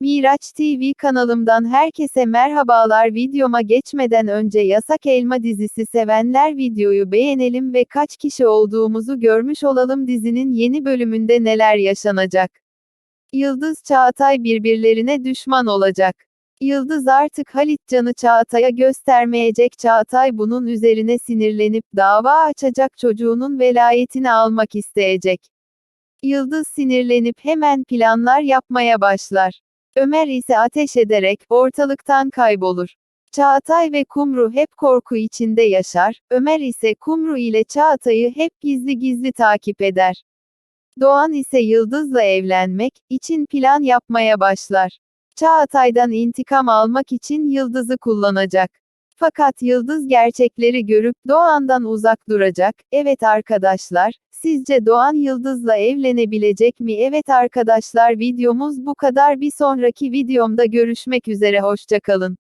Miraç TV kanalımdan herkese merhabalar videoma geçmeden önce Yasak Elma dizisi sevenler videoyu beğenelim ve kaç kişi olduğumuzu görmüş olalım dizinin yeni bölümünde neler yaşanacak. Yıldız Çağatay birbirlerine düşman olacak. Yıldız artık Halit Can'ı Çağatay'a göstermeyecek Çağatay bunun üzerine sinirlenip dava açacak çocuğunun velayetini almak isteyecek. Yıldız sinirlenip hemen planlar yapmaya başlar. Ömer ise ateş ederek ortalıktan kaybolur. Çağatay ve Kumru hep korku içinde yaşar, Ömer ise Kumru ile Çağatay'ı hep gizli gizli takip eder. Doğan ise Yıldız'la evlenmek için plan yapmaya başlar. Çağatay'dan intikam almak için Yıldız'ı kullanacak. Fakat Yıldız gerçekleri görüp Doğan'dan uzak duracak. Evet arkadaşlar, sizce Doğan Yıldız'la evlenebilecek mi? Evet arkadaşlar videomuz bu kadar. Bir sonraki videomda görüşmek üzere hoşçakalın.